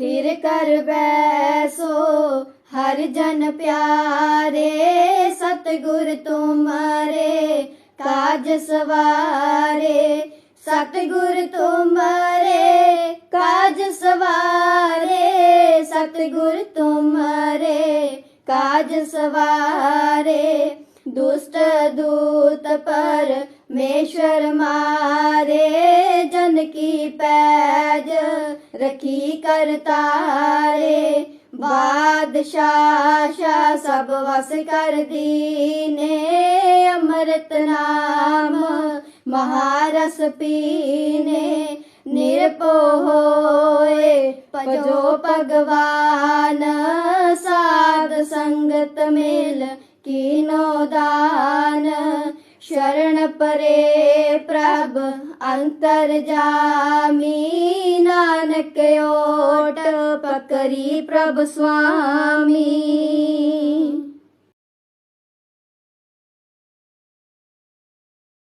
ਥਿਰ ਕਰ ਬੈਸੋ, ਹਰ ਜਨ ਪਿਆਰੇ, ਸਤਿਗੁਰ ਤੁਮਰੇ ਕਾਜ ਸਵਾਰੇ, ਸਤਿਗੁਰ ਤੁਮਰੇ ਕਾਜ ਸਵਾਰੇ, ਸਤਿਗੁਰ ਤੁਮਰੇ ਕਾਜ ਸਵਾਰੇ। ਦੁਸ਼ਟ ਦੂਤ ਪਰ ਮੇਸ਼ਰ ਮਾਰੇ, ਜਨ ਕੀ ਪੈਜ ਰਖੀ ਕਰਤਾਰੇ ਬਾਦਸ਼ਾਹ ਸ਼ਾ ਸਭ ਵਸ ਕਰ ਦੀਨੇ ਅੰਮ੍ਰਿਤ ਨਾਮ। ਮਹਾਰਸ ਪੀਨੇ ਨਿਰਪੋ ਹੋਏ। ਭਜੋ ਭਗਵਾਨ, ਸਾਧ ਸੰਗਤ ਮਿਲ ਕੀਨੋ ਦਾਨ। ਸ਼ਰਨ ਪਰੇ ਪ੍ਰਭ ਅੰਤਰ ਜਾਮੀ ਨਾਨਕ ਓਟ ਪਕਰੀ ਪ੍ਰਭ ਸੁਆਮੀ।